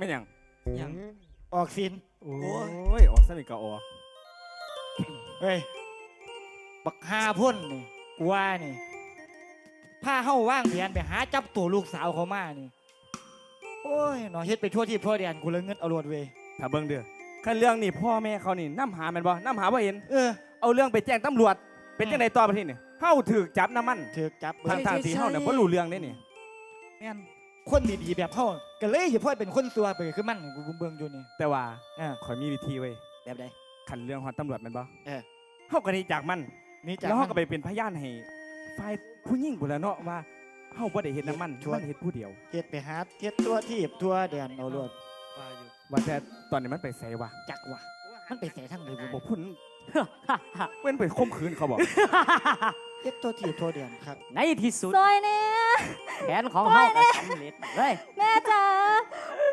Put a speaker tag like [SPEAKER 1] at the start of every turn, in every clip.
[SPEAKER 1] ไม่นหยัง
[SPEAKER 2] ยัง
[SPEAKER 3] ออกสิน
[SPEAKER 1] โอ้ยออกสนิทก็ออก
[SPEAKER 3] เฮ้ยบักฮาพ่นนี่กูว่านี่พาเฮาว่างแผนไปหาจับตัวลูกสาวเขามานี่โอ้ยหนอเฮ็ดไปทั่วที่ทั่วแดนกูเลยเงินเอารวดเวย
[SPEAKER 1] ถ้าเบิ่งเด้อคันเรื่องนี่พ่อแม่เขานี่น้ำหาแม่นบ่น้ำหาบ่เห็น
[SPEAKER 3] เออ
[SPEAKER 1] เอาเรื่องไปแจ้งตำรวจ เป็นจังไดต่อประเทศนี่เฮาถูกจับน้ำมัน
[SPEAKER 3] ถือจับเบิ
[SPEAKER 1] ทาง
[SPEAKER 3] ด
[SPEAKER 1] ทางที่เฮาเนี่ยบ่รู้เรื่องเด้นี่
[SPEAKER 3] แม่น คนดีๆแบบเฮาก็เลยอย่าพ่อยเป็นคนซัวไปคือมันกูเบิ่งอยู่นี่
[SPEAKER 1] แต่ว่า
[SPEAKER 3] เออ
[SPEAKER 1] ข่อยมีวิธีเว้ย
[SPEAKER 3] แบบใด
[SPEAKER 1] คันเรื่องฮอดตำรวจแม่นบ่
[SPEAKER 3] เออ
[SPEAKER 1] เฮาก็หนีจากมัน
[SPEAKER 3] นี่จาก
[SPEAKER 1] แล้ว
[SPEAKER 3] มั
[SPEAKER 1] เฮานก็ไปเป็นพยานให้ฝ่ายผู้หญิงพุ่นละเนาะว่าเฮาบ่ได้เฮ็ดน้ำมัน
[SPEAKER 3] ชวน
[SPEAKER 1] มันเฮ็ดผู้เดียว
[SPEAKER 3] เฮ็ดไปหาเฮ็ดทั่วที่ทั่วแดนเอารวด
[SPEAKER 2] ว่าอยู่
[SPEAKER 1] ว่าแต่ตอนนี้มันไปไสวะ
[SPEAKER 3] จักว่ะมันไปใส่ทั้งเลยกู
[SPEAKER 1] บ่
[SPEAKER 3] บอก
[SPEAKER 1] พุ่นเว้นไปข่มขืนเขาบอก
[SPEAKER 3] เฮ็ดทั่วที่ทั่วแดนครับ
[SPEAKER 4] ในที่สุด
[SPEAKER 5] ซอยเนี่ย
[SPEAKER 4] แผนของเฮาก็สำเร็จเฮ้ย
[SPEAKER 5] แม่จ๋า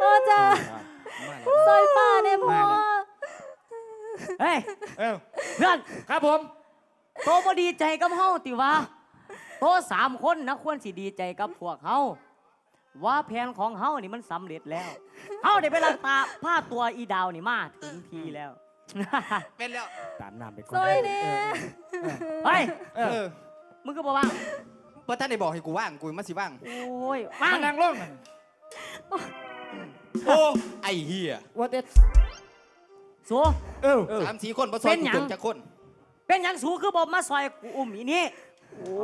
[SPEAKER 5] พ่อจ๋าซอยป้าเนี่ยพ่อ
[SPEAKER 4] เฮ้ย
[SPEAKER 3] เออ
[SPEAKER 4] เพื่อน
[SPEAKER 3] ครับผม
[SPEAKER 4] โตบ่ดีใจกับเฮาติวะโตสามคนนะควรสิดีใจกับพวกเฮาว่าแผนของเฮานี่มันสำเร็จแล้วเฮาได้ไปลักตาผ้าตัวอีดาวนี่มาถึงทีแล้ว
[SPEAKER 2] เป็นแล้ว
[SPEAKER 1] ตามน้ำไปก่อ
[SPEAKER 5] ซอย
[SPEAKER 1] น
[SPEAKER 5] เนี่ย
[SPEAKER 4] เฮ้ย
[SPEAKER 3] เอ
[SPEAKER 2] เอ
[SPEAKER 3] อ
[SPEAKER 2] อ
[SPEAKER 4] มึงก็บอกว่า
[SPEAKER 2] เพราะท่านได้บอกให้กูว่างกูมาสิว่าง
[SPEAKER 4] โอ้ย
[SPEAKER 3] มา
[SPEAKER 4] ว่าง
[SPEAKER 3] นั่งลงนั่น
[SPEAKER 2] โอ้ไอเฮีย
[SPEAKER 3] ว่าแต่
[SPEAKER 4] สู
[SPEAKER 3] เออ
[SPEAKER 1] เออ
[SPEAKER 2] สามสี่คนผสม
[SPEAKER 4] เป็นหยัง
[SPEAKER 2] กูจนจะคน
[SPEAKER 4] เป็นหยังสูคือบอกมาซอยกูอุ้มอีนี่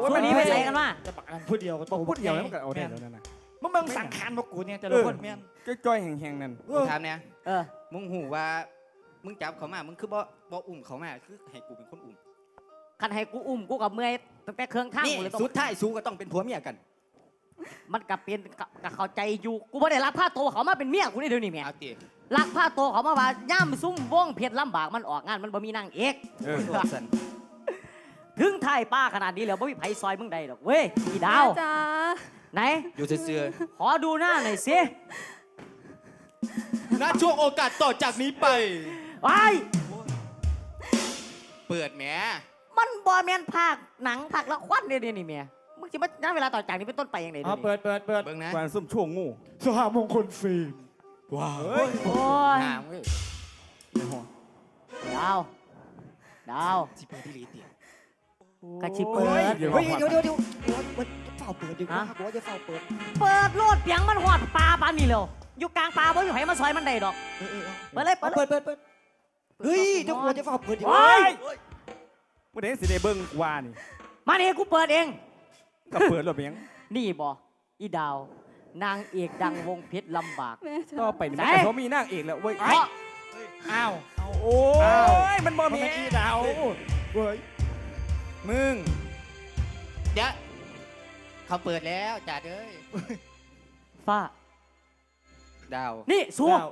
[SPEAKER 4] สูหนี้ไปใส่กันมา
[SPEAKER 3] จะปักอันพูดเดียวก็
[SPEAKER 1] บอกพูดเดียวแล้วมันก็เอาได้แล้วนั่นน่ะ
[SPEAKER 3] มึงเบิ่งสังขารพวกกูเนี่ยแต่ละคนแม่น
[SPEAKER 1] จ้อยๆแห้งๆนั่น
[SPEAKER 2] กูถามเนี่ย
[SPEAKER 4] เออ
[SPEAKER 2] มึงหูว่ามึงจับเขามา มึงคือบ่บ่อุ้มเขามา คือให้กูเป็นคนอุ้ม
[SPEAKER 4] คันให้กูอุ้มกูกับเมื่อย ตั้งแต่เครื่องทาง
[SPEAKER 2] นี่
[SPEAKER 4] กูเลยต้อง
[SPEAKER 2] สุดท้ายสู้ก็ต้องเป็นผัวเมียกัน
[SPEAKER 4] มันกับเป็นกับกับเข้าใจอยู่กูไม่ได้รักผ้าโตวเขามาเป็นเมียกูนี่เดี๋ยวนี้แม่
[SPEAKER 2] เอาตี
[SPEAKER 4] รักผ้าโตวเขามาว่าย่ามซุ่มว่องเพชรลำบากมันออกงานมันบ่มีนางเอก
[SPEAKER 1] เออ
[SPEAKER 2] โดดสัน
[SPEAKER 4] ถึงท้ายป้าขนาดนี้แล้วบ่มีไผซอยมึงได้ดอกเว้ยอีดาว
[SPEAKER 5] แม่จ๋า
[SPEAKER 4] ไหน
[SPEAKER 2] อยู่เสื่อ
[SPEAKER 4] ขอดูหน้าหน่อยสิ
[SPEAKER 2] ๆณช่วงโอกาสต่อจากนี้ไป
[SPEAKER 4] ไอ้ย
[SPEAKER 2] เปิดแหม
[SPEAKER 4] มันบ่แม่นภาคหนังภาคละครเดี๋ยวนี้แม่มึงสิมาณเวลาต่อจากนี้เป็นต้นไปยังไง
[SPEAKER 3] อ๋
[SPEAKER 4] เดี๋
[SPEAKER 3] อ
[SPEAKER 4] ยวนี้
[SPEAKER 3] เปิดเปิดเปิด
[SPEAKER 2] เบิ่งนะ
[SPEAKER 1] กวนซุ่มช่วงงู
[SPEAKER 3] สหมงคลฟิล์ม
[SPEAKER 2] ว้าว
[SPEAKER 1] เฮ้ย
[SPEAKER 4] โอ้ย
[SPEAKER 2] งามเว้ย
[SPEAKER 4] ดาวดาว
[SPEAKER 2] สิเปิดที่ลีเตีย
[SPEAKER 4] กระชิบเปิด
[SPEAKER 1] เดี๋ยว
[SPEAKER 3] เฮ้ย
[SPEAKER 1] ก่อน
[SPEAKER 3] เดี๋ยวเดี๋ยวเดี๋ยวเดี๋ยวเดี๋ยวเฝ้าเปิดดีกว่า
[SPEAKER 4] ฮะ
[SPEAKER 3] ครับว่าจะเฝ้าเปิด
[SPEAKER 4] เปิดโลดเปียงมันหอดปลาปานนี่เร็วอยู่กลางปลาบ่อยู่ไหมาซอยมันได้ดอก
[SPEAKER 3] เออเออ
[SPEAKER 4] เปิดเลยเปิดเลย
[SPEAKER 3] เปิดเปิดเปิดเฮ้ยเดี๋ยวว่าจะเฝ้าเปิดดีก
[SPEAKER 4] โอ้
[SPEAKER 3] ว่าย
[SPEAKER 1] มื่อไหร่สิได้เบิ่งว่านี่
[SPEAKER 4] มานี่กูเปิดเอง
[SPEAKER 1] ก็เปิดรถเพียง
[SPEAKER 4] นี่บออีดาว นางเอกดังวงเพชรลำบาก
[SPEAKER 5] แม่จ๋า
[SPEAKER 1] ต่อไปนี่มัน
[SPEAKER 4] ไหน
[SPEAKER 1] ก็เขามีนางเอกแล้วเว้ย
[SPEAKER 4] เพราะ
[SPEAKER 3] อ้าว
[SPEAKER 1] โอ้ยมันบ่
[SPEAKER 3] มัน
[SPEAKER 1] มี
[SPEAKER 3] ไม่ขี้ดาว เว้ย
[SPEAKER 1] มึง
[SPEAKER 2] เดี๋ยวเขาเปิดแล้วจ่าเด้ย
[SPEAKER 4] ฟ้า
[SPEAKER 2] ดาว
[SPEAKER 4] นี่สู
[SPEAKER 3] ดาว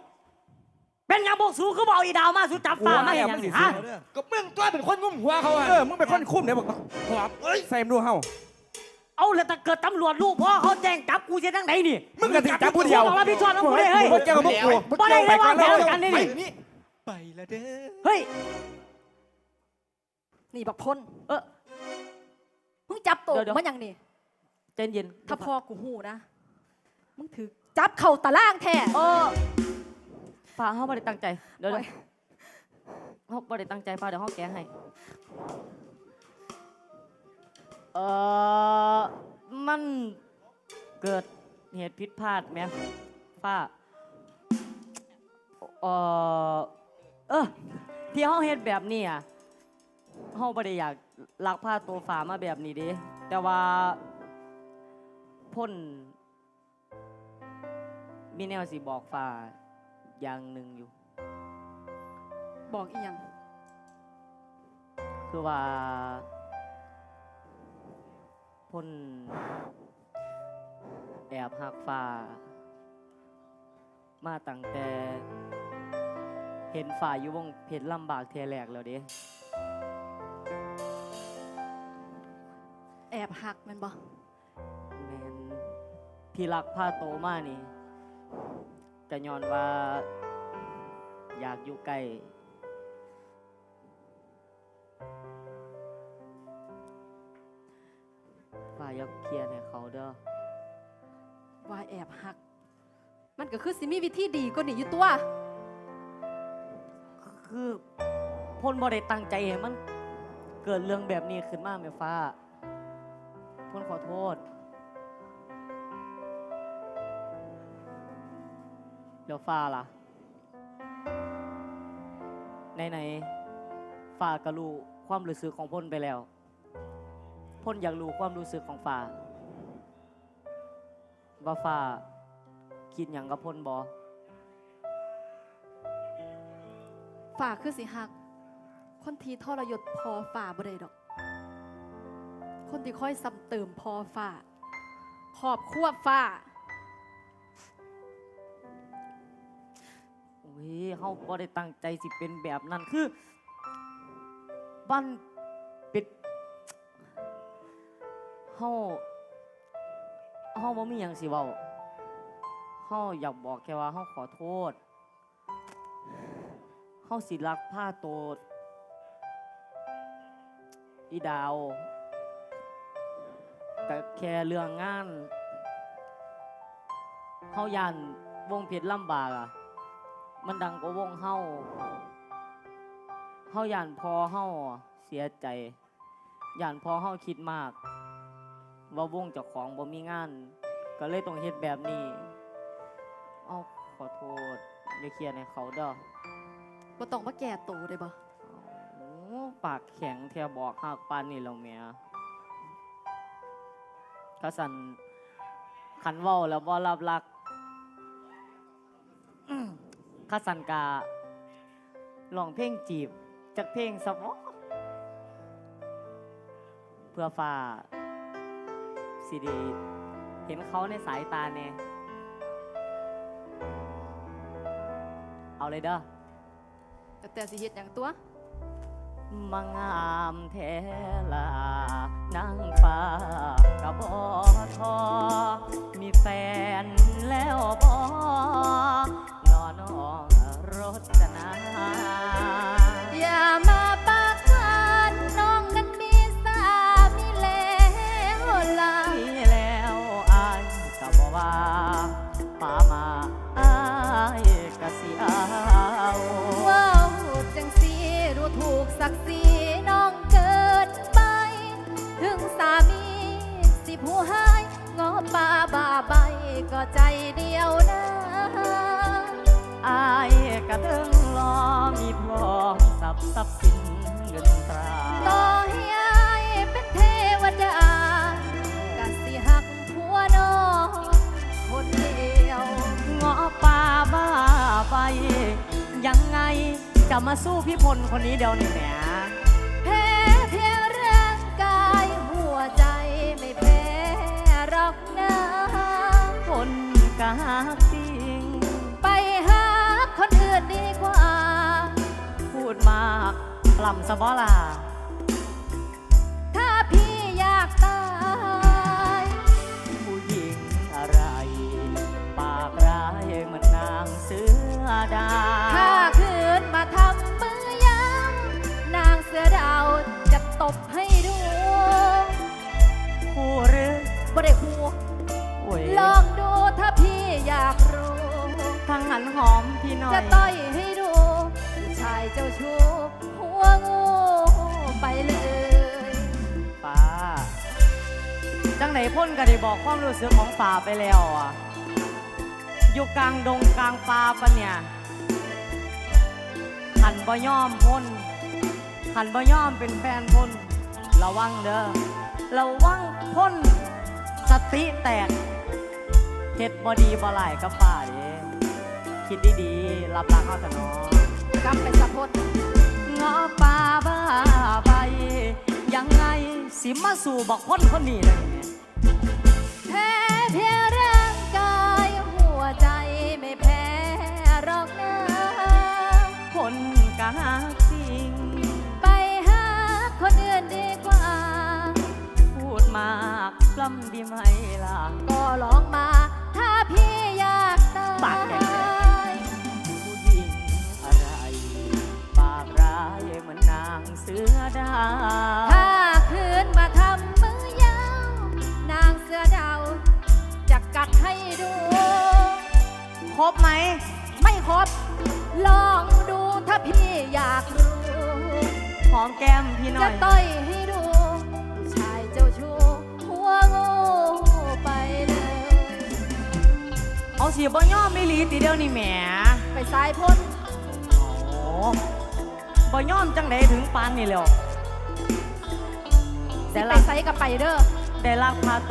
[SPEAKER 4] เป็นหยังบอกสูคือบอกอีดาวมาสูจับฟ้ามาอย่าง
[SPEAKER 1] มันสิ
[SPEAKER 4] นี้
[SPEAKER 1] สู้
[SPEAKER 4] ฮะ
[SPEAKER 1] เด้อ
[SPEAKER 3] ก็มึงตัวเป็นคนงุ้มหัวเขาอะ
[SPEAKER 1] เออมึงเป็นคนคุ้มเดี๋ยวบอก
[SPEAKER 3] ขวบเอ้ย
[SPEAKER 1] ใส่มดูเฮา
[SPEAKER 4] เอาแล้วถ้าเกิดตำรวจลูกพ่อเขาแจ้งจับกูจะทั้งไหนนี่
[SPEAKER 1] มึงก็ถึงจับผู้เดียว
[SPEAKER 4] กูต้องรับผิดชอบนะกูเลยเฮ้ย
[SPEAKER 1] บ่เจ้ากับพวกกู
[SPEAKER 4] บ่ได้เลย
[SPEAKER 1] ไป
[SPEAKER 4] วางแผน
[SPEAKER 1] ก่อ
[SPEAKER 4] กันนี่
[SPEAKER 3] ไป
[SPEAKER 4] นี่
[SPEAKER 3] นี่
[SPEAKER 2] ไปแล้วเด้อ
[SPEAKER 4] เฮ้ย
[SPEAKER 5] นี่บักพ่น
[SPEAKER 4] เออ
[SPEAKER 5] มึงจับตัว
[SPEAKER 4] เดี๋ยวเดี๋ยว
[SPEAKER 5] มันยังนี่
[SPEAKER 4] ใจเย็น
[SPEAKER 5] ถ้าพ่อกูหูนะมึงถือจับเข่าตะล่างแท้
[SPEAKER 4] เออ ฟ้าเขาไม่ได้ตั้งใจ เดี๋ยว
[SPEAKER 5] โอ้
[SPEAKER 4] เดี๋ยวยเขาไม่ได้ตั้งใจฟ้าเดี๋ยวเขาแก้ให้ เออมันเกิดเหตุผิดพลาดไหมฟ้า เออเออที่เขาเฮ็ดแบบนี้อะเขาไม่ได้อยากลักพาตัวฟ้ามาแบบนี้เดิแต่ว่าพ่นมีแนวสิบอกฟ้า อย่างหนึ่งอยู่
[SPEAKER 5] บอกอีหยัง
[SPEAKER 4] คือว่าพ่นแอบหักฟ้า มาตั้งแต่ เห็นฝ่าอยู่วงเพชรลำบากเทยแรกแล้วเด้
[SPEAKER 5] แอบหักแมันบ่
[SPEAKER 4] แมนที่รักผ้าโตมานี่ จะย้อนว่า อยากอยู่ใกล้ฝ่ายอยากเคลียร์ให้เขาเด้อ
[SPEAKER 5] ว่าแอบหัก มันก็คือสิมีวิธีดีกว่านี้อยู่ตัว
[SPEAKER 4] คือพลบ่ได้ตั้งใจให้มัน เกิดเรื่องแบบนี้ขึ้นมาแม่ฟ้าพลขอโทษ เดี๋ยวฟ้าล่ะไหนๆฟ้าก็รู้ความรู้สึกของพลไปแล้วพลอยากรู้ความรู้สึกของฟ้าว่าฟ้าคิดอย่างกับพลบอ
[SPEAKER 5] ฝ่าคือสิหัก คนที่ทรยศพอฝ่าบ่ได้ดอก คนที่ค่อยซ้ำเติมพอฝ่าขอบควบฝ่า
[SPEAKER 4] เฮาบ่ได้ตั้งใจสิเป็นแบบนั้นคือบ้านปิดเฮาเฮาบ่มีหยังสิเว้าเฮาอยากบอกแค่ว่าเฮาขอโทษเฮาสิรักผ้าโตดอีดาวก็แค่เรื่องงานเฮาย่านวงเพชรลำบากอะ มันดังกว่าวงเฮาเฮาย่านพอเฮาเสียใจย่านพอเฮาคิดมาก ว่าวงเจ้าของบ่มีงาน ก็เลยต้องเฮ็ดแบบนี้เอาขอโทษอย่าเครียดให้เขาเด้อ
[SPEAKER 5] บ่ต้องมาแก่โตได้บ่
[SPEAKER 4] โอ้ปากแข็งเทียบอกหักปานนี่แล้วแหม่กะสันขันเว้าแล้วบ่รับรัก ข้าสันกาลองเพลงจีบจากเพลงสวอเพื่อฟ้าสิไดี เห็นเขาในสายตาแน่เอาเลยเด้อ
[SPEAKER 5] แต่แต่สิเฮ็ดหยังตัว
[SPEAKER 4] มางามแท้ลานางฟ้ากะบอทอ มีแฟนแล้วบอ น้องรจนา
[SPEAKER 5] อย่ามาปากกันน้องนั้นมีสามีแล้วล่ะ
[SPEAKER 4] มีแล้วอายกะบอว่าป่ามาอายกะสิเอา
[SPEAKER 5] ว้าวจังสีรู้ถูกศักดิ์ศรีน้องเกินไป ถึงสามีสิผู้ให้งอป่าบาใบก็ใจเดียวนะ
[SPEAKER 4] อายกะถึงรอมีพร้อมทรัพย์ทรัพย์สินเงินตรา
[SPEAKER 5] ต่อให้อายเป็นเทวดากะสิหักผัวน้องคนเดียว
[SPEAKER 4] เงาะป่าบ้าไป ยังไงจะมาสู้พี่พลคนนี้เดียวนี่แหม
[SPEAKER 5] แพ้เพียงร่างกายหัวใจไม่แพ้หรอกนะ
[SPEAKER 4] คนกะหัก
[SPEAKER 5] ด
[SPEAKER 4] มากปล่ำสะบอลา
[SPEAKER 5] ถ้าพี่อยากตาย
[SPEAKER 4] ผู้หญิงอะไร ปากร้ายเหมือนนางเสือดา
[SPEAKER 5] ถ้าคืนมาทำมือยามนางเสือดาวจะตบให้ดู
[SPEAKER 4] ผู้หรือ
[SPEAKER 5] บ่ได้หู
[SPEAKER 4] โอ้ย
[SPEAKER 5] ลองดูถ้าพี่อยากรู้
[SPEAKER 4] ทางหันหอมพี่หน่อย
[SPEAKER 5] จะต่อยให้ดูผู้ ชายเจ้าชู้หัวงูไปเลย
[SPEAKER 4] ป่าจังไหนพ่นก็ได้บอกความรู้สึกของป่าไปแล้วอะ อยู่กลางดงกลางป่าปะเนี่ยหันบ่ย่อมพ่นหันบ่ย่อมเป็นแฟนพ่นระวังเด้อระวังพ่นสติแตกเฮ็ดบ่ดีบ่หลายกับป่าเด้คิดดีๆรับรักเอาแต่น้อง
[SPEAKER 5] กำไปสะพด
[SPEAKER 4] เงาะป่าบ้าใบยังไงสิมาสู่บอกคนคนนี้เนี่ย
[SPEAKER 5] แพ้เพียงร่างกายหัวใจไม่แพ้หรอกนะ
[SPEAKER 4] คนกาจริง
[SPEAKER 5] ไปหาคนอื่นดีกว่า
[SPEAKER 4] พูดมากปล้ำดีไหมล่ะ
[SPEAKER 5] ก็ลองมา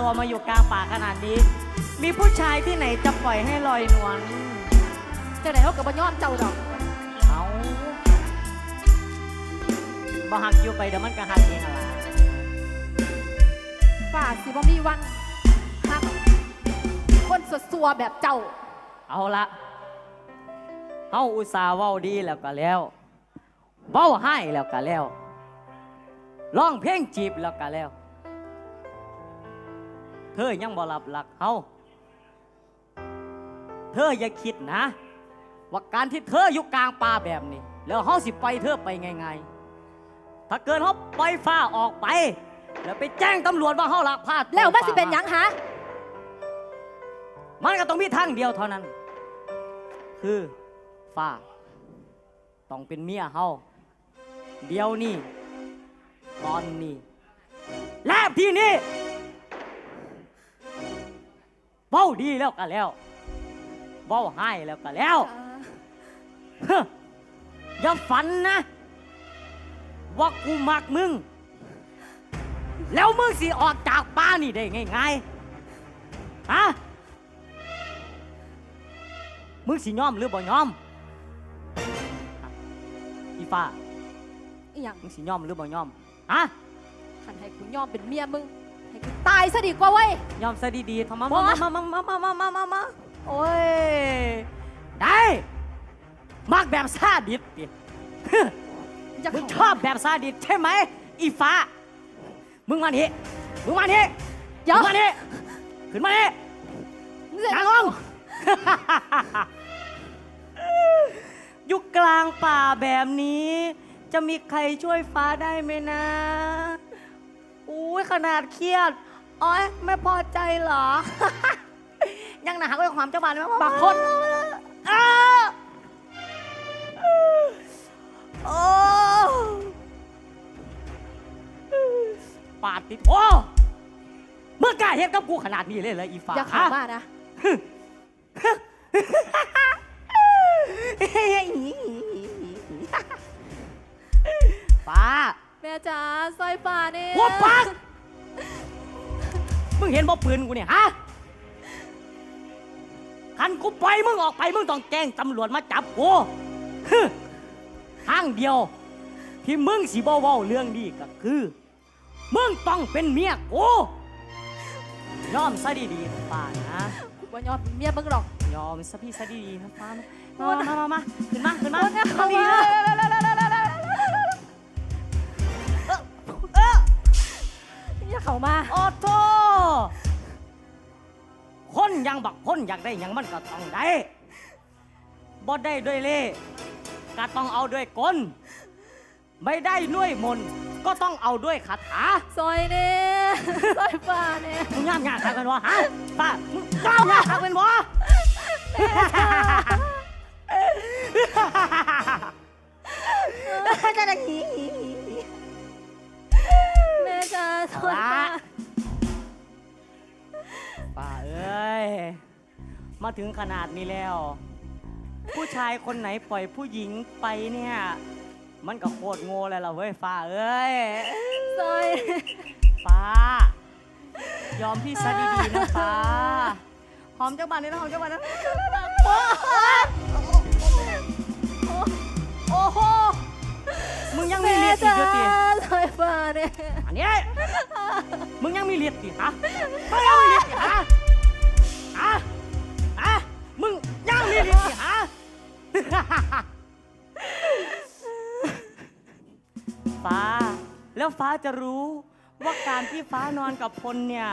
[SPEAKER 4] ตัวมาอยู่กลางป่าขนาดนี้ มีผู้ชายที่ไหนจะปล่อยให้ลอยนวล
[SPEAKER 5] เจ้าไหนเขากับบ่ยอมเจ้าดอก
[SPEAKER 4] เอาบ่หักอยู่ไปเดี๋ยวมันก็หักเองอะล่ะ
[SPEAKER 5] ฝ่าสิบ่มีวันหักคนสดสัวๆแบบเจ้า
[SPEAKER 4] เอาละเฮาอุตส่าห์เว้าดีแล้วก็แล้ว เว้าให้แล้วก็แล้วร้องเพลงจีบแล้วก็แล้วเธอยังบ่รับหลักเฮาเธออย่าคิดนะ ว่าการที่เธออยู่กลางป่าแบบนี้ แล้วเฮาสิปล่อยเธอไปง่ายๆถ้าเกิดเฮาปล่อยฟ้าออกไป แล้วไปแจ้งตำรวจว่าเฮาลักพาตัว
[SPEAKER 5] แล้วมันสิ
[SPEAKER 4] ฟ้า
[SPEAKER 5] เป็นหยังหะ
[SPEAKER 4] มันก็ต้องมีทางเดียวเท่านั้น คือฟ้า ต้องเป็นเมียเฮาเดียวนี่ตอนนี้ แลบที่นี่ เบ้าดีแล้วก็แล้วเบ้าให้แล้วก็แล้วเฮ้ออย่าฝันนะ ว่ากูมักมึง แล้วมึงสิออกจากป้านี่ได้ง่ายๆฮะมึงสิยอมหรือบ่ยอมอะอีฟ้า
[SPEAKER 5] อีหยัง
[SPEAKER 4] มึงสิยอมหรือบ่ยอมฮะ
[SPEAKER 5] ขันให้กูยอมเป็นเมียมึงให้กูตายซะดีกว่าเว้ย
[SPEAKER 4] ยอมซะดีๆทำมา
[SPEAKER 5] บ่
[SPEAKER 4] มามามามามามามามาโอ้ย ได้มักแบบซาดิสดิ
[SPEAKER 5] จะ
[SPEAKER 4] มึงช
[SPEAKER 5] เข้า
[SPEAKER 4] อบแบบซาดิสใช่ไหมอีฟ้า มึงมานี่มึงมานี่
[SPEAKER 5] เดี๋ยว
[SPEAKER 4] มึงมานี่ขึ้นมานี่
[SPEAKER 5] มึงเสร็จ
[SPEAKER 4] นางลงอยู่กลางป่าแบบนี้ จะมีใครช่วยฟ้าได้ไหมนะอุ้ยขนาดเครียด อ้อยไม่พอใจเหรอ ยังหนาด้วยความเจ้าบ้านไหม
[SPEAKER 5] บางคน
[SPEAKER 4] อ้าโอ้ปาดติดโอ้เมื่อกล้าเห็นกับกูขนาดนี้เลยเหรออีฟ้า
[SPEAKER 5] อย่าเข้ามานะ
[SPEAKER 4] ป้า
[SPEAKER 5] แม่จ๋าซอยป่าเนี่ย
[SPEAKER 4] หัวปาก มึงเห็นบ่ปืนกูเนี่ยฮะคันกูปล่อยมึงออกไปมึงต้องแจ้งตำรวจมาจับกูฮึทางเดียว ที่มึงสิบ่เว้าเรื่องนี้ก็คือ มึงต้องเป็นเมียกูยอมซะดีๆนะป้านะ
[SPEAKER 5] กูบ่ยอมเป็นเมียมึงหรอก
[SPEAKER 4] ยอมซะพี่ซะดีๆนะป้านะมามามามาขึ้นมาขึ้นมา
[SPEAKER 5] อย่า
[SPEAKER 4] เข้า
[SPEAKER 5] เข้า
[SPEAKER 4] ดี
[SPEAKER 5] มา
[SPEAKER 4] นะ
[SPEAKER 5] อย่าเข้ามา
[SPEAKER 4] โอ้โต คนยังบักคนอยากได้หยังมันก็ต้องได้บ่ได้ด้วยเล่ห์ก็ต้องเอาด้วยกลไม่ได้ด้วยมนต์ก็ต้องเอาด้วยคาถา
[SPEAKER 5] ซอยเนี่ยซอยป่าเนี่ย
[SPEAKER 4] มึงย่ามยากทักเป็นวะฮะป้ามึงย่ามยากทักเป็นวะจะได้หี
[SPEAKER 5] แม่จ๋าซอยป่า
[SPEAKER 4] ป้าเอ้ย มาถึงขนาดนี้แล้ว ผู้ชายคนไหนปล่อยผู้หญิงไปเนี่ย มันก็โคตรโง่เลยล่ะเว้ยฟ้าเอ้ย
[SPEAKER 5] ซอย
[SPEAKER 4] ฟ้า ยอมพี่ซะดีๆนะฟ้า หอมเจ้าบ้านนี่นะหอมเจ้าบ้านนะโอ้โหมึงยังมี
[SPEAKER 5] แม่
[SPEAKER 4] เลียดอีก
[SPEAKER 5] จ๋า
[SPEAKER 4] เยอะตี
[SPEAKER 5] ซอ ยป่าเนี่ย
[SPEAKER 4] อันนี้มึงยังมีเลียดอีกฮะมึงยังมีเลียดอีกฮะฮะฮะมึงยังมีเลียดอีกฮะฟ้า แล้วฟ้าจะรู้ว่าการที่ฟ้านอนกับพลเนี่ย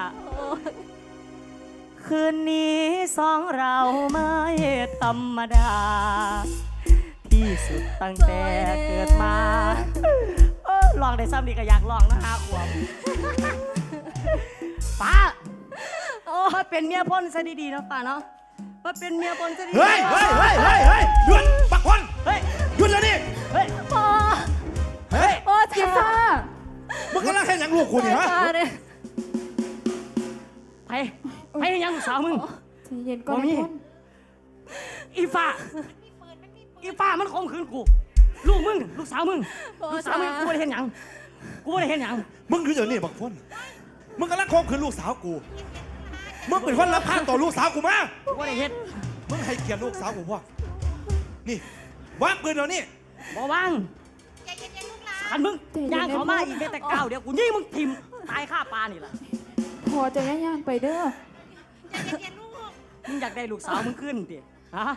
[SPEAKER 4] คืนนี้สองเราไม่ธรรมดา ที่สุดตั้งแต่เกิดมาเออ ลองได้ซ้ำดีก็อยากลองนะฮะขวบป้า
[SPEAKER 5] โอ้
[SPEAKER 4] มาเป็นเมียพ่นซะดีๆนะป้าเนาะไปมาเป็นเมียบนจะดี
[SPEAKER 6] เฮ้ยเฮ้ยเฮ้ยเฮ้ยเฮ้ยหยุดปักควัน
[SPEAKER 4] เฮ้ย
[SPEAKER 6] หยุดแล้วนี่
[SPEAKER 4] เฮ้ย
[SPEAKER 7] พ่อ
[SPEAKER 6] เฮ้ย
[SPEAKER 7] พ่อจ๋า
[SPEAKER 6] มึงกำลังแค่ยังลูกกูนี่ฮะ
[SPEAKER 7] พ่อเนี่ย
[SPEAKER 4] ไปไปให้ยังลูกสาวมึง
[SPEAKER 7] ใจเย็นก่อน
[SPEAKER 4] บ่มี
[SPEAKER 7] นะพ่น
[SPEAKER 4] อีฟ้าอีฟ้ามันข่มขืนกู ลูกมึง ลูกสาวมึงลูกสาวมึงกูไม่ได้เห็นหยัง กูไม่ได้เห็นหยัง
[SPEAKER 6] มึงคืออย่างนี้บักควันมึงกำลังคบคืนลูกสาวกู มึงเป็นคนรับพานต่อลูกสาวกูมา
[SPEAKER 4] กูไม่ได้เห็น
[SPEAKER 6] มึงให้เกียรติลูกสาวกูพ่อนี่วางปืนเดี๋ยวนี้
[SPEAKER 4] บ่วางขันมึงย่างเขามาอีกแม้แต่ก้าวเดียวกูยิงมึงทิมตายข้าปลานี่แหละ
[SPEAKER 7] พ่อจะย่างๆไปเด้อ
[SPEAKER 4] มึงอยากได้ลูกสาวมึงขึ้นดิฮะ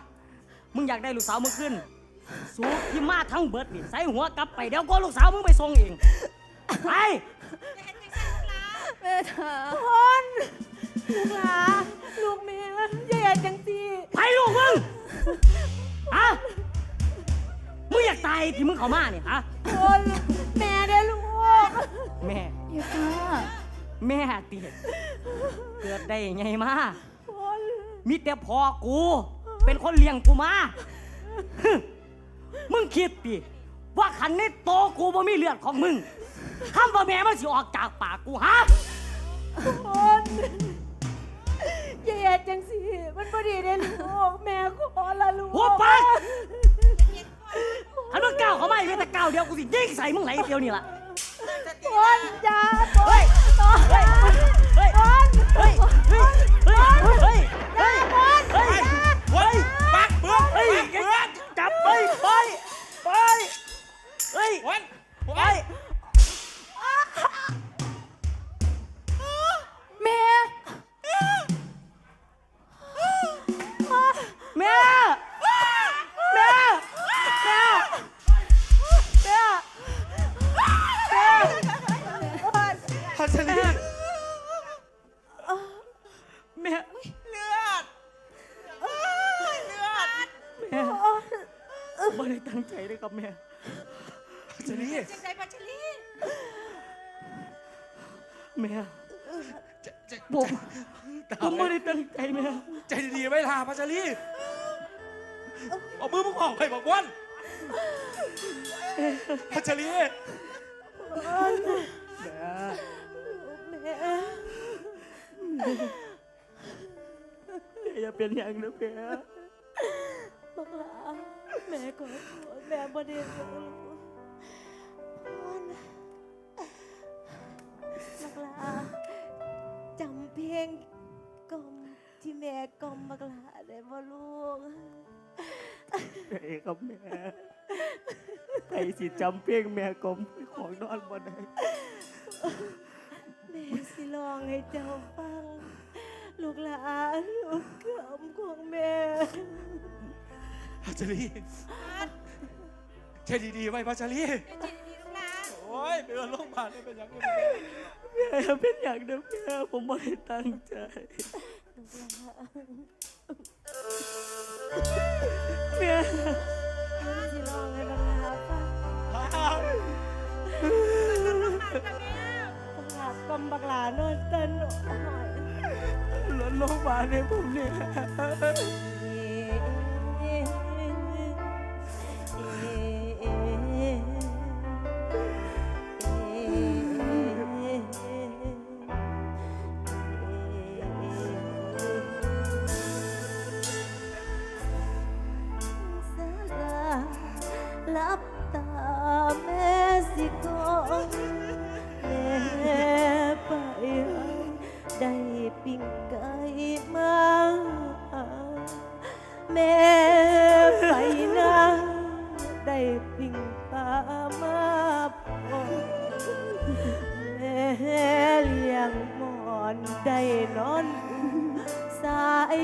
[SPEAKER 4] มึงอยากได้ลูกสาวมึงขึ้น สูบที่มาทั้งเบิดนี่ใส่หัวกลับไปเดี๋ยวก็ลูกสาวมึงไปส่งเองไป
[SPEAKER 7] แม่จ๋าพ่นลูกหลาลูกแม่อย่าอย่าจังสิ
[SPEAKER 4] ไปลูกมึงฮะมึงอยากตายที่มึงเข้ามาเนี่ยฮะ
[SPEAKER 7] พ่นแม่เด้อลูก
[SPEAKER 4] แม่
[SPEAKER 7] อย่าฟ้า
[SPEAKER 4] แม่ตีเกิดได้ไงมา
[SPEAKER 7] พ่น
[SPEAKER 4] มีแต่พ่อกู เป็นคนเลี้ยงกูมาฮึมึง คิดดิว่าขันในโตกูบ่มีเลือดของมึงคำว่าแม่มันสิออกจากปากกูฮะ
[SPEAKER 7] พ่นอย่าอย่าจังสิมันพอดีเด้อลูกแม่ขอละลูก
[SPEAKER 4] หัวปากหันมึงก้าวเข้ามาอีกแม้แต่ก้าวเดียวกูสิยิงใส่มึงไหลเดียวนี่ล่ะ
[SPEAKER 7] พ่นจ้าพ่นพ่น
[SPEAKER 4] เฮ้ยเฮ้ย
[SPEAKER 7] พ่น
[SPEAKER 4] เฮ้ยเฮ้ยเฮ้ย อย่าเป็นอย่างนั้นแม่
[SPEAKER 7] บักหลาแม่ขอโทษแม่บ่ได้รู้พ่นบักหลาจำเพลงกล่อมที่แม่กล่อมบักหลาได้บ่ลูก
[SPEAKER 4] ไอ้ครับแม่ไอ้สิจำเพลงแม่กลมของนอนบ่ได้
[SPEAKER 7] แม่สิลองให้เจ้าฟัง ลูกหลาลูกกล่อมของแม่
[SPEAKER 6] พัชรีใจดีๆไว้พัชรีโอ้ยเป็นโรงพยาบาลได้เป็นอย่างนี้
[SPEAKER 4] แม่เป็นอย่างนั้นแม่ผมไม่ได้ตั้งใจ แม่
[SPEAKER 7] สิลองให้บักหลาฟังบักหลากล่อมบักหลานอนเต้นหน่อย
[SPEAKER 4] รถ โรงพยาบาลให้ผมเนี่ย
[SPEAKER 7] สา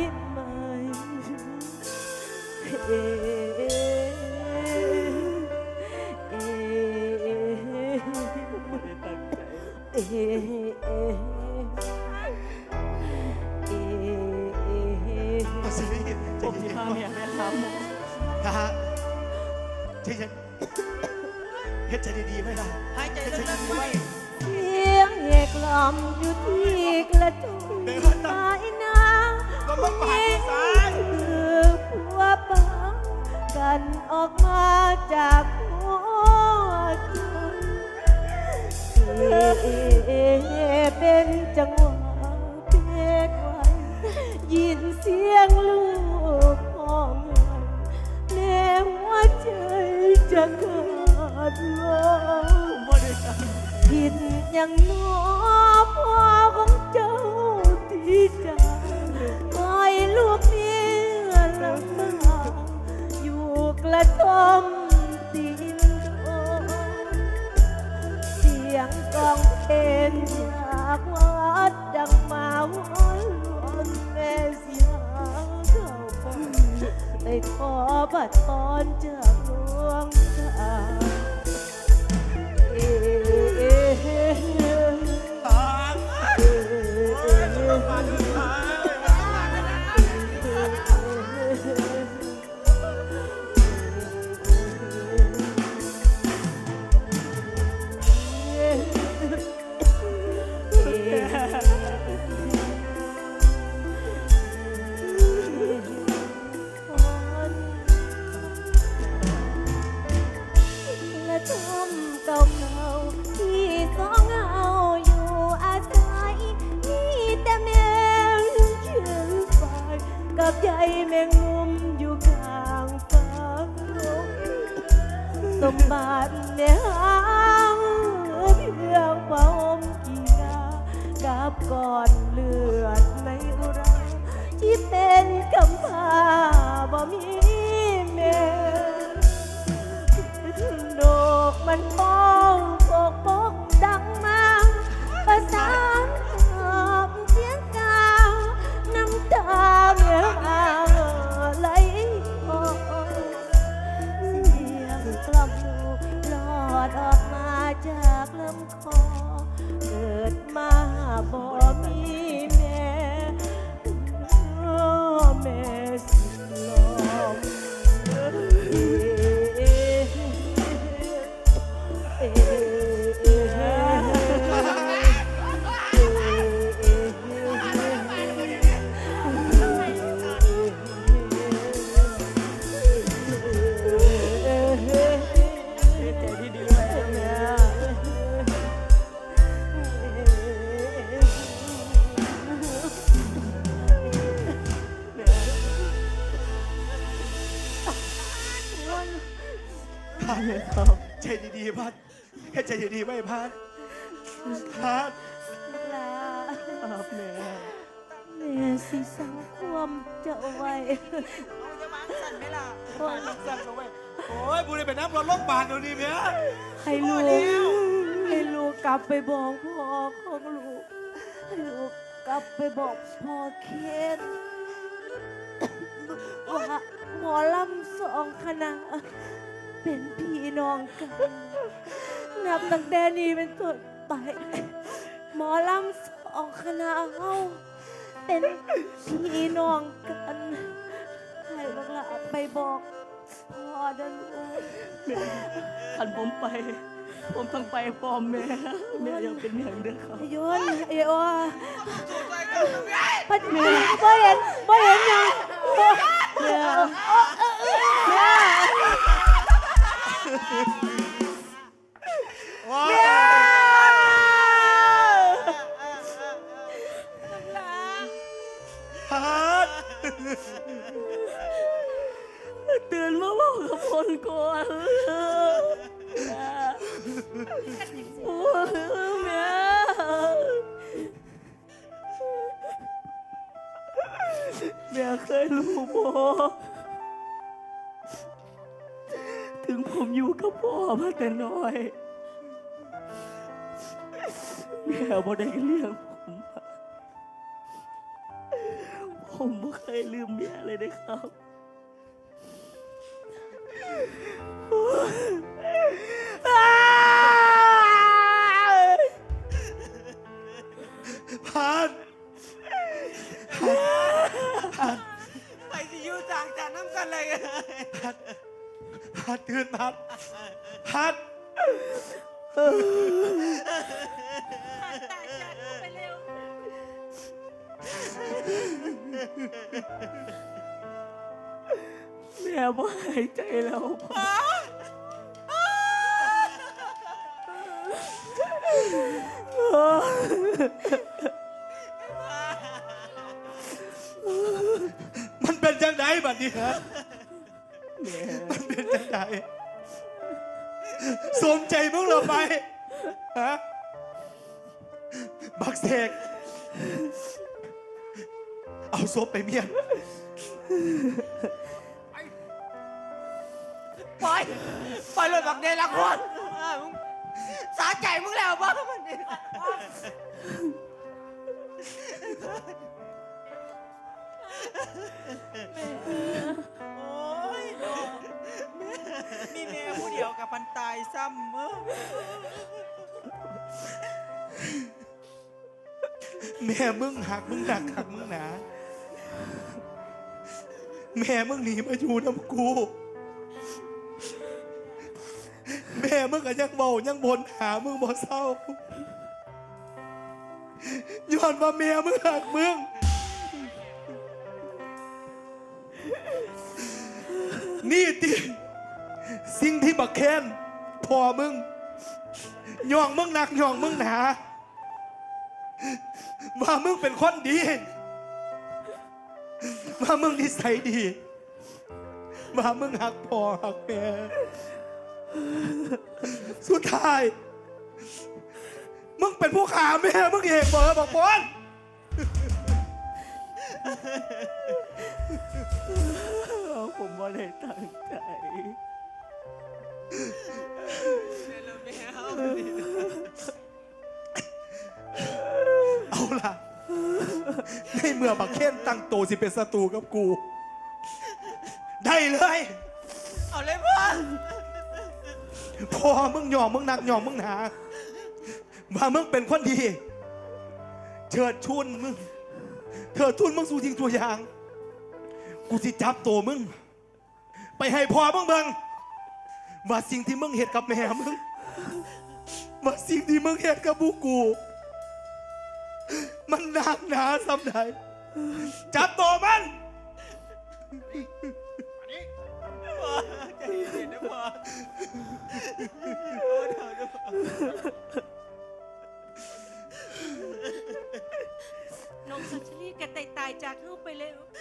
[SPEAKER 4] ผิ
[SPEAKER 6] ด
[SPEAKER 7] อย่า
[SPEAKER 6] งน้
[SPEAKER 7] อพ่อของเจ้าที่จะปล่อยลูกเมียลำบากอยู่กระท่อมตีนโดนเสียงกองเพลงจากวัดดังมาวันวันแม่เสียเข้าไปได้ขอบัดทอนจากหลวงตา สั่งเอาไว้
[SPEAKER 6] โอ้ยบูได้ไปน้ำรถโรงพยาบาลเดี๋ยวนี้เมีย
[SPEAKER 7] ให้ลูกให้ลูกกลับไปบอกพ่อของลูกให้ลูกกลับไปบอกพ่อเคนว่าหมอลำสองคณะเป็นพี่น้องกันนับตั้งแต่นี้เป็นต้นไป หมอลำสองคณะเฮาเป็นพี่น้องกันให้บักละ ไปบอกพ่อเดันลูก
[SPEAKER 4] คันผมไป ผมต้องไปพร้อมแม่แม่ยังเป็นอย่างเด้อครับ
[SPEAKER 7] โยนเอโอปัดมือบ่เห็นบ่เห็นยังเดี๋ยวแม่
[SPEAKER 6] ว้าว
[SPEAKER 4] มาแต่น้อยแม่บ่ได้เลี้ยงผมมาผมไม่เคยลืมแม่เลยนะครับ
[SPEAKER 6] พัด
[SPEAKER 2] ไปสิอยู่จากจากน้ำกันเลย
[SPEAKER 6] พั ดตื่นพัดพัด
[SPEAKER 5] ตายจากลูกไปเร็ว
[SPEAKER 7] แม่บ่หายใจแล้วพ่อ
[SPEAKER 6] มันเป็นจังไดบัดนี้ฮะ
[SPEAKER 7] แม่
[SPEAKER 6] มันเป็นจังไดสมใจมึงเหรอไปฮะบักเสกเอาศพไปเมียน
[SPEAKER 2] ปล่อยปล่อยรถบักเดละคนอ่ามึงสาใจมึงแล้วบ้ามันนี่
[SPEAKER 8] โันตายซ้ำเมื่อ
[SPEAKER 6] แม่มึงหักมึงหนักหักมึงหนา แม่มึงหนีมาอยู่น้ำกู แม่มึงก็ยังเบายังบนหามึงบ่เศร้าย้อนว่าแม่มึงหักมึง นี่ติ สิ่งที่บักแค้นพอมึงย่องมึงหนักย่องมึงหนาว่ามึงเป็นคนดีว่ามึงนิสัยดีว่ามึงหักพ่อหักแม่สุดท้าย มึงเป็นผู้ขาแม่มึงเองเบอร์บอกบอล
[SPEAKER 7] ผมบ่ได้ตั้งใจ
[SPEAKER 6] เอาล่ะ ในเมื่อบักเค้นตั้งโตวสิเป็นศัตรูกับกู ได้เลย
[SPEAKER 8] เอาเลยพ่อ
[SPEAKER 6] พอมึงยอมมึงหนักยอมมึงหนาว่ามึงเป็นคนดี เชิดชุนมึงเถิดทุนมึงสู่จริงตัวอย่าง กูสิจับตัวมึง ไปให้พ่อมึงเบิง ว่าสิ่งที่มึงเหตุกับแม่มึงว่าสิ่งที่มึงเหตุกับบุกู มันหนักหนาสำใดจับตัวมัน
[SPEAKER 8] พ่อใจเย็นนะพ่อ
[SPEAKER 9] น้องสัชลีแกตายตายจากเข้าไปแล้วไป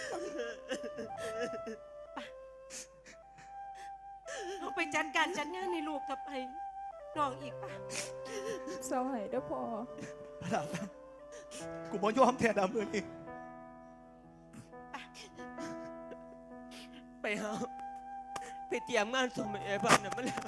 [SPEAKER 9] เอาไปจัดการจัดงานในลูกกับไอ้น้องอีกปะ
[SPEAKER 5] เศร้าหายเด้อพ่อ
[SPEAKER 6] กูบ่ยอมแทนดำมือนี่
[SPEAKER 8] ไปเอาไปเตรียมงานสมัยบ้านน่ะมันแล้ว